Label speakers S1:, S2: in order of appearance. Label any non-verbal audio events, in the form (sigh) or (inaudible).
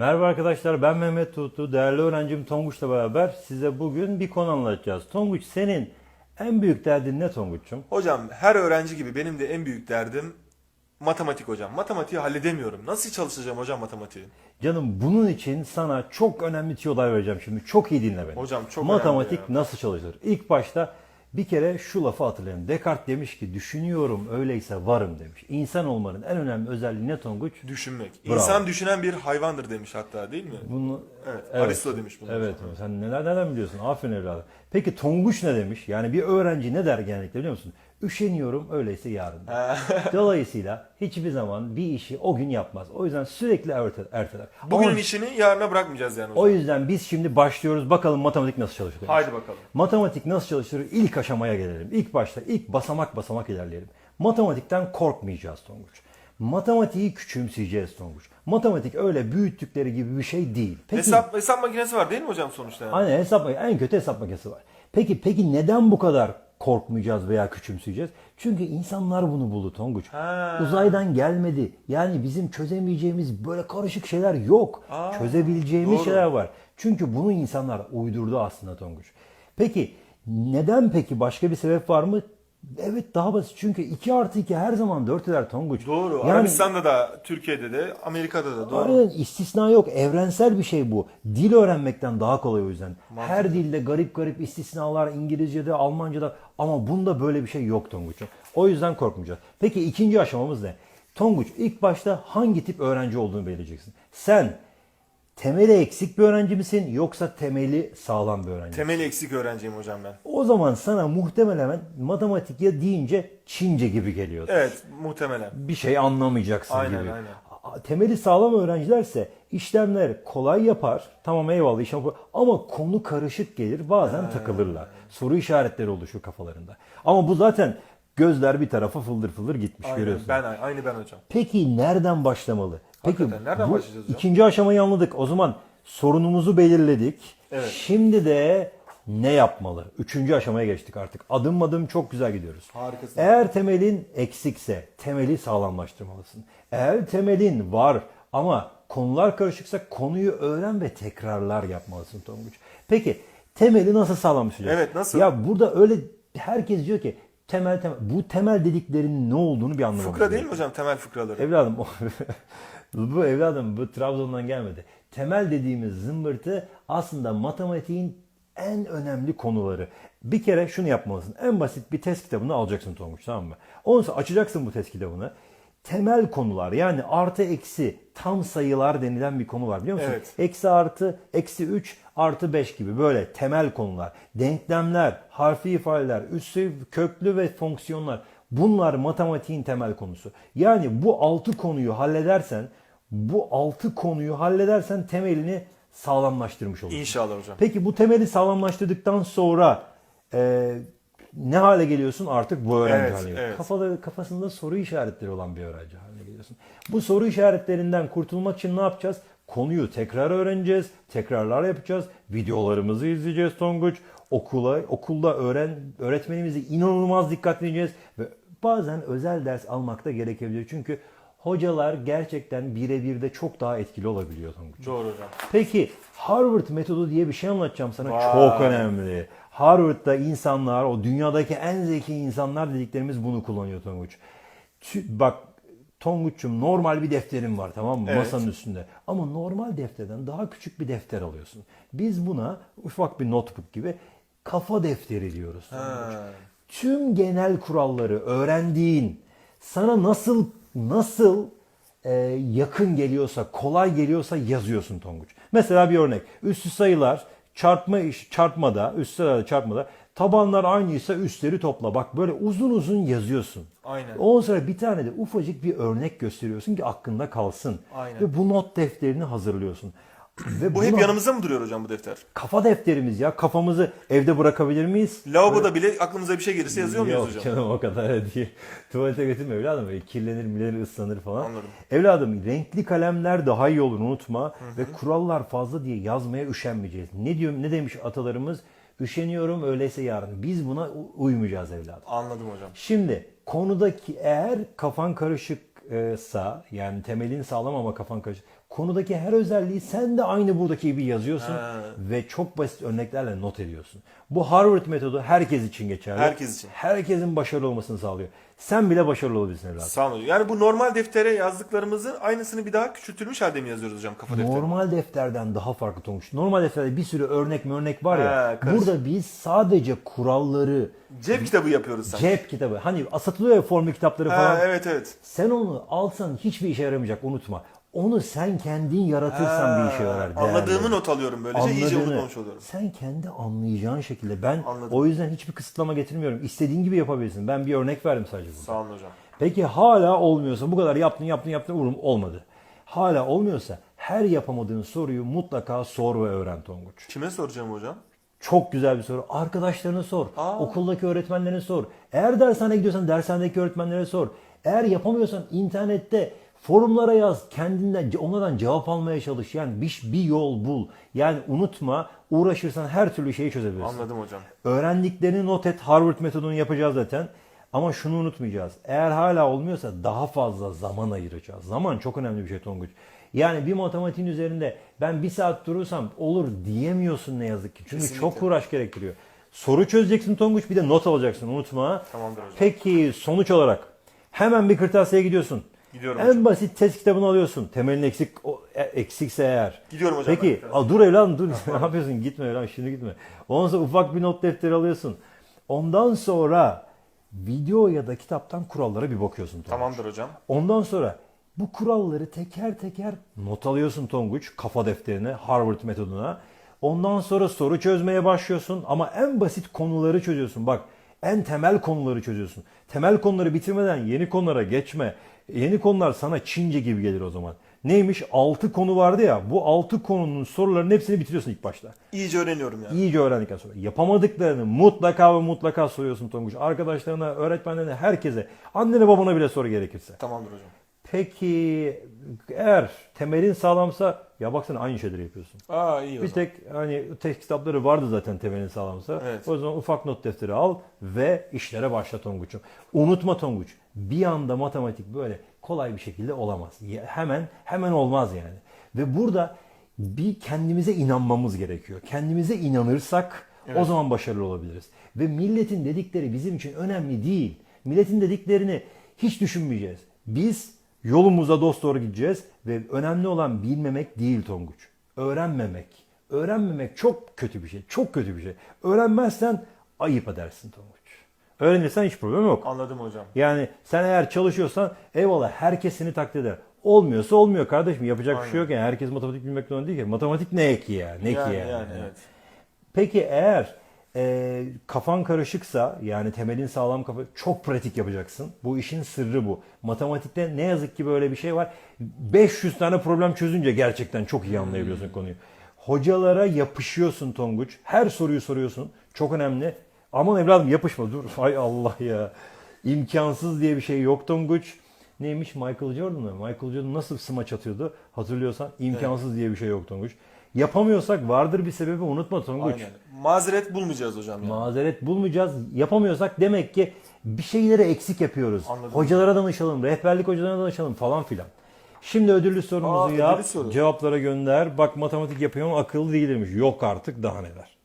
S1: Merhaba arkadaşlar ben Mehmet Tuğtu. Değerli öğrencim Tonguç'la beraber size bugün bir konu anlatacağız. Tonguç senin en büyük derdin ne Tonguç'um?
S2: Hocam her öğrenci gibi benim de en büyük derdim matematik hocam. Matematiği halledemiyorum. Nasıl çalışacağım hocam matematiği?
S1: Canım bunun için sana çok önemli tiyolar vereceğim şimdi. Çok iyi dinle beni.
S2: Hocam çok
S1: Matematik
S2: önemli
S1: nasıl çalışır? İlk başta bir kere şu lafı hatırlayın. Descartes demiş ki düşünüyorum öyleyse varım demiş. İnsan olmanın en önemli özelliği ne Tonguç?
S2: Düşünmek.
S1: Bravo.
S2: İnsan düşünen bir hayvandır demiş hatta değil mi?
S1: Bunu
S2: Evet, Aristo demiş bunu.
S1: Evet, sen neler nereden biliyorsun? Aferin evladım. Peki Tonguç ne demiş? Yani bir öğrenci ne der genellikle biliyor musun? Üşeniyorum öyleyse yarın. (laughs) Dolayısıyla hiçbir zaman bir işi o gün yapmaz. O yüzden sürekli erteler. erteler.
S2: Bugünün
S1: Ama-
S2: işini yarına bırakmayacağız yani hocam.
S1: o yüzden biz şimdi başlıyoruz. Bakalım matematik nasıl çalışıyor.
S2: Haydi bakalım.
S1: Matematik nasıl çalışır? İlk aşamaya gelelim. İlk başta ilk basamak basamak ilerleyelim. Matematikten korkmayacağız Tonguç. Matematiği küçümseyeceğiz Tonguç. Matematik öyle büyüttükleri gibi bir şey değil. Peki,
S2: Hesap hesap makinesi var değil mi hocam sonuçta? Yani?
S1: Aynen hesap en kötü hesap makinesi var. Peki peki neden bu kadar korkmayacağız veya küçümseyeceğiz? Çünkü insanlar bunu buldu Tonguç.
S2: Ha.
S1: Uzaydan gelmedi. Yani bizim çözemeyeceğimiz böyle karışık şeyler yok.
S2: Aa,
S1: Çözebileceğimiz
S2: doğru.
S1: şeyler var. Çünkü bunu insanlar uydurdu aslında Tonguç. Peki neden peki başka bir sebep var mı? Evet daha basit. Çünkü 2 artı 2 her zaman 4 eder Tonguç.
S2: Doğru.
S1: Yani-
S2: Arabistan'da da, Türkiye'de de, Amerika'da da doğru.
S1: Aynen istisna yok. Evrensel bir şey bu. Dil öğrenmekten daha kolay o yüzden. Her dilde garip garip istisnalar İngilizce'de, Almanca'da ama bunda böyle bir şey yok Tonguç'um. O yüzden korkmayacağız. Peki ikinci aşamamız ne? Tonguç ilk başta hangi tip öğrenci olduğunu belirleyeceksin. Sen temeli eksik bir öğrenci misin yoksa temeli sağlam bir öğrenci misin?
S2: Temeli eksik öğrenciyim hocam ben.
S1: O zaman sana muhtemelen matematik ya deyince Çince gibi geliyor.
S2: Evet muhtemelen.
S1: bir şey anlamayacaksın
S2: Aynen,
S1: gibi.
S2: aynen.
S1: A- Temeli sağlam öğrencilerse işlemler kolay yapar. Tamam eyvallah işlem ama konu karışık gelir. Bazen takılırlar. Soru işaretleri oluşur kafalarında. Ama bu zaten gözler bir tarafa fıldır fıldır gitmiş
S2: Aynen.
S1: görüyorsun.
S2: Ben aynı ben hocam.
S1: Peki nereden başlamalı? Peki
S2: Hakikaten nereden
S1: bu
S2: başlayacağız hocam?
S1: ikinci aşamayı anladık. O zaman sorunumuzu belirledik.
S2: Evet.
S1: Şimdi de ne yapmalı? Üçüncü aşamaya geçtik artık. Adım adım çok güzel gidiyoruz.
S2: Harikasın.
S1: Eğer temelin eksikse temeli sağlamlaştırmalısın. Eğer temelin var ama konular karışıksa konuyu öğren ve tekrarlar yapmalısın Tonguç. Peki temeli nasıl sağlamlaştıracağız?
S2: Evet, nasıl?
S1: Ya burada öyle herkes diyor ki temel temel. Bu temel dediklerinin ne olduğunu bir anlamamız
S2: Fıkra değil mi hocam temel fıkraları?
S1: Evladım (laughs) bu evladım bu Trabzon'dan gelmedi. Temel dediğimiz zımbırtı aslında matematiğin en önemli konuları. Bir kere şunu yapmalısın. En basit bir test kitabını alacaksın Tonguç tamam mı? Sonra açacaksın bu test kitabını. Temel konular yani artı eksi tam sayılar denilen bir konu var biliyor musun?
S2: Evet.
S1: Eksi artı, eksi 3, artı 5 gibi böyle temel konular. Denklemler, harfi ifadeler, üssü, köklü ve fonksiyonlar. Bunlar matematiğin temel konusu. Yani bu altı konuyu halledersen, bu altı konuyu halledersen temelini sağlamlaştırmış olursun.
S2: İnşallah hocam.
S1: Peki bu temeli sağlamlaştırdıktan sonra e, ne hale geliyorsun? Artık bu öğrenci
S2: Evet,
S1: haline
S2: evet.
S1: Kafada, kafasında soru işaretleri olan bir öğrenci haline geliyorsun. Bu soru işaretlerinden kurtulmak için ne yapacağız? Konuyu tekrar öğreneceğiz, tekrarlar yapacağız, videolarımızı izleyeceğiz Tonguç. Okula, okulda öğren, öğretmenimizi inanılmaz dikkat edeceğiz ve bazen özel ders almak da gerekebiliyor. Çünkü hocalar gerçekten birebir de çok daha etkili olabiliyor Tonguç.
S2: Doğru hocam.
S1: Peki Harvard metodu diye bir şey anlatacağım sana.
S2: Vay.
S1: Çok önemli. Harvard'da insanlar, o dünyadaki en zeki insanlar dediklerimiz bunu kullanıyor Tonguç. Bak Tonguç'um normal bir defterim var tamam mı
S2: Evet.
S1: masanın üstünde. Ama normal defterden daha küçük bir defter alıyorsun. Biz buna ufak bir notebook gibi kafa defteri diyoruz. Tüm genel kuralları öğrendiğin, sana nasıl nasıl e, yakın geliyorsa, kolay geliyorsa yazıyorsun Tonguç. Mesela bir örnek. Üstü sayılar çarpma iş çarpmada, üstü sayılar çarpmada tabanlar aynıysa üstleri topla. Bak böyle uzun uzun yazıyorsun.
S2: Aynen.
S1: Ondan sonra bir tane de ufacık bir örnek gösteriyorsun ki aklında kalsın.
S2: Aynen.
S1: Ve bu not defterini hazırlıyorsun. Ve
S2: Bu hep
S1: buna-
S2: yanımızda mı duruyor hocam bu defter?
S1: kafa defterimiz ya. Kafamızı evde bırakabilir miyiz?
S2: Lavaboda bile aklımıza bir şey gelirse yazıyor muyuz
S1: Yok
S2: hocam?
S1: canım o kadar değil. (laughs) Tuvalete götürme evladım. Böyle kirlenir milenir ıslanır falan.
S2: Anladım.
S1: Evladım renkli kalemler daha iyi olur unutma. Ve kurallar fazla diye yazmaya üşenmeyeceğiz. Ne diyor ne demiş atalarımız? Üşeniyorum öyleyse yarın. Biz buna u- uymayacağız evladım.
S2: Anladım hocam.
S1: Şimdi konudaki eğer kafan karışıksa yani temelin sağlam ama kafan karışık. Konudaki her özelliği sen de aynı buradaki gibi yazıyorsun
S2: Ha.
S1: ve çok basit örneklerle not ediyorsun. Bu Harvard metodu herkes için geçerli.
S2: Herkes için.
S1: Herkesin başarılı olmasını sağlıyor. Sen bile başarılı olabilirsin evladım.
S2: Sağ olun. Yani bu normal deftere yazdıklarımızın aynısını bir daha küçültülmüş halde mi yazıyoruz hocam kafa defterine?
S1: Normal defterden daha farklı Tonguç. Normal defterde bir sürü örnek örnek var ya.
S2: Ha,
S1: burada biz sadece kuralları,
S2: Cep kitabı yapıyoruz sanki.
S1: cep kitabı, hani satılıyor ya formül kitapları falan.
S2: Ha, evet evet.
S1: Sen onu alsan hiçbir işe yaramayacak unutma. Onu sen kendin yaratırsan bir işe yarar. değerli.
S2: Anladığımı not alıyorum böylece iyice
S1: Anladığını
S2: unutmamış oluyorum.
S1: Sen kendi anlayacağın şekilde. Ben
S2: Anladım.
S1: o yüzden hiçbir kısıtlama getirmiyorum. İstediğin gibi yapabilirsin. Ben bir örnek verdim sadece burada.
S2: Sağ olun hocam.
S1: Peki hala olmuyorsa bu kadar yaptın yaptın yaptın uğrum olmadı. Hala olmuyorsa her yapamadığın soruyu mutlaka sor ve öğren Tonguç.
S2: Kime soracağım hocam?
S1: Çok güzel bir soru. Arkadaşlarına sor.
S2: Aa.
S1: Okuldaki öğretmenlerine sor. Eğer dershaneye gidiyorsan dershanedeki öğretmenlere sor. Eğer yapamıyorsan internette forumlara yaz. Kendinden onlardan cevap almaya çalış. Yani bir, bir yol bul. Yani unutma uğraşırsan her türlü şeyi çözebilirsin.
S2: Anladım hocam.
S1: Öğrendiklerini not et. Harvard metodunu yapacağız zaten. Ama şunu unutmayacağız. Eğer hala olmuyorsa daha fazla zaman ayıracağız. Zaman çok önemli bir şey Tonguç. Yani bir matematiğin üzerinde ben bir saat durursam olur diyemiyorsun ne yazık ki. Çünkü
S2: Kesinlikle.
S1: çok uğraş gerektiriyor. Soru çözeceksin Tonguç bir de not alacaksın unutma.
S2: Tamamdır hocam.
S1: Peki sonuç olarak hemen bir kırtasiyeye gidiyorsun.
S2: Gidiyorum
S1: en
S2: hocam.
S1: basit test kitabını alıyorsun. Temelin eksik o- e- eksikse eğer.
S2: Gidiyorum hocam
S1: Peki
S2: ben.
S1: al, dur evladım dur. (laughs) ne yapıyorsun? Gitme evladım şimdi gitme. Ondan sonra ufak bir not defteri alıyorsun. Ondan sonra video ya da kitaptan kurallara bir bakıyorsun. Tonguç.
S2: Tamamdır hocam.
S1: Ondan sonra bu kuralları teker teker not alıyorsun Tonguç kafa defterine Harvard metoduna. Ondan sonra soru çözmeye başlıyorsun ama en basit konuları çözüyorsun. Bak en temel konuları çözüyorsun. Temel konuları bitirmeden yeni konulara geçme. Yeni konular sana Çince gibi gelir o zaman. Neymiş? 6 konu vardı ya. Bu 6 konunun sorularının hepsini bitiriyorsun ilk başta.
S2: İyice öğreniyorum yani.
S1: İyice öğrendikten sonra yapamadıklarını mutlaka ve mutlaka soruyorsun Tonguç. Arkadaşlarına, öğretmenlerine, herkese, annene babana bile soru gerekirse.
S2: Tamamdır hocam.
S1: Peki eğer temelin sağlamsa ya baksana aynı şeyleri yapıyorsun.
S2: Aa iyi o
S1: Bir
S2: zaman.
S1: tek hani test kitapları vardı zaten temelin sağlamsa.
S2: Evet.
S1: O zaman ufak not defteri al ve işlere başla Tonguç'um. Unutma Tonguç. Bir anda matematik böyle kolay bir şekilde olamaz. Ya- Hemen hemen olmaz yani. Ve burada bir kendimize inanmamız gerekiyor. Kendimize inanırsak o zaman başarılı olabiliriz. Ve milletin dedikleri bizim için önemli değil. Milletin dediklerini hiç düşünmeyeceğiz. Biz yolumuza dosdoğru gideceğiz ve önemli olan bilmemek değil Tonguç. Öğrenmemek. Öğrenmemek çok kötü bir şey. Çok kötü bir şey. Öğrenmezsen ayıp edersin Tonguç. Öğrenirsen hiç problem yok.
S2: Anladım hocam.
S1: Yani sen eğer çalışıyorsan eyvallah herkes seni takdir eder. Olmuyorsa olmuyor kardeşim. Yapacak bir
S2: Aynen.
S1: şey yok yani. Herkes matematik bilmek zorunda değil ki. Matematik ne eki ya? Ne ki
S2: yani,
S1: yani?
S2: yani evet.
S1: Peki eğer e, kafan karışıksa yani temelin sağlam kafa çok pratik yapacaksın. Bu işin sırrı bu. Matematikte ne yazık ki böyle bir şey var. 500 tane problem çözünce gerçekten çok iyi anlayabiliyorsun konuyu. Hocalara yapışıyorsun Tonguç. Her soruyu soruyorsun. Çok önemli. Aman evladım yapışma dur. (laughs) Ay Allah ya. İmkansız diye bir şey yok Tonguç. Neymiş Michael Jordan mı? Michael Jordan nasıl smaç atıyordu? Hatırlıyorsan imkansız diye bir şey yok Tonguç. Yapamıyorsak vardır bir sebebi unutma Tonguç.
S2: Aynen. Mazeret bulmayacağız hocam yani.
S1: Mazeret bulmayacağız. Yapamıyorsak demek ki bir şeyleri eksik yapıyoruz.
S2: Anladım.
S1: Hocalara danışalım, rehberlik hocalarına danışalım falan filan. Şimdi ödüllü sorumuzu
S2: Aa,
S1: yap,
S2: ödüllü soru.
S1: cevaplara gönder. Bak matematik yapıyorum akıllı değilmiş. Yok artık daha neler.